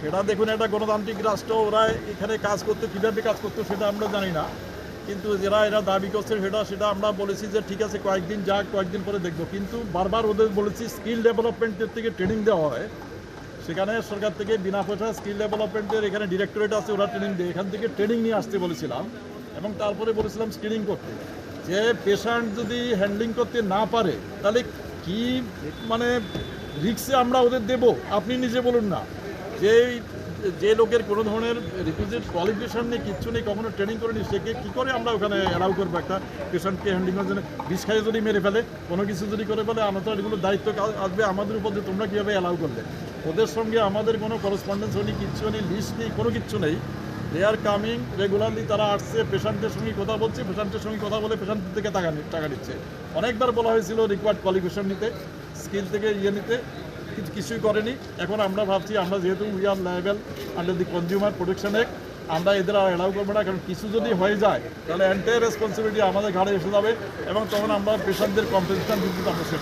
সেটা দেখুন একটা গণতান্ত্রিক রাষ্ট্র, ওরা এখানে কাজ করতে, কীভাবে কাজ করতো সেটা আমরা জানি না। কিন্তু যারা এরা দাবি করছে সেটা সেটা আমরা বলেছি যে ঠিক আছে, কয়েকদিন যাক কয়েকদিন পরে দেখব। কিন্তু বারবার ওদের বলেছি, স্কিল ডেভেলপমেন্টের থেকে ট্রেনিং দেওয়া হয়। সেখানে সরকার থেকে বিনা পয়সা স্কিল ডেভেলপমেন্টের এখানে ডিরেক্টরেট আছে, ওরা ট্রেনিং দেয়। এখান থেকে ট্রেনিং নিয়ে আসতে বলেছিলাম এবং তারপরে বলেছিলাম স্ক্রিনিং করতে। যে পেশেন্ট যদি হ্যান্ডলিং করতে না পারে, তাহলে কি মানে রিক্সে আমরা ওদের দেব? আপনি নিজে বলুন না। যে যে লোকের কোনো ধরনের রিকুইজিট কোয়ালিফিকেশন নেই, কিচ্ছু নেই, কখনো ট্রেনিং করেনি সেকে কী করে আমরা ওখানে অ্যালাউ করব? একটা পেশেন্টকে হ্যান্ডিং করার জন্য বিষ খাইয়ে যদি মেরে ফেলে, কোনো কিছু যদি করে ফেলে আমাদের এগুলো দায়িত্ব আসবে আমাদের উপর যে তোমরা কীভাবে অ্যালাউ করলে? ওদের সঙ্গে আমাদের কোনো করসপন্ডেন্স হয়নি, কিচ্ছু নেই লিস্ট নেই, কোনো কিচ্ছু নেই। দে আর কামিং রেগুলারলি তারা আসছে পেশেন্টের সঙ্গে কথা বলছে পেশেন্টের সঙ্গে কথা বলে পেশেন্টের থেকে টাকা টাকা নিচ্ছে। অনেকবার বলা হয়েছিল রিকোয়ার্ড কোয়ালিফিকেশন নিতে স্কিল থেকে ইয়ে নিতে কিছুই করেনি। এখন আমরা ভাবছি, আমরা যেহেতু we are liable under the consumer protection act আমরা এদের আর অ্যালাউ করব না, কারণ কিছু যদি হয়ে যায়, তাহলে এন্টায়ার রেসপন্সিবিলিটি আমাদের ঘাড়ে এসে যাবে এবং তখন আমরা পেশেন্টদের কম্পেনসেশন কিন্তু আমরা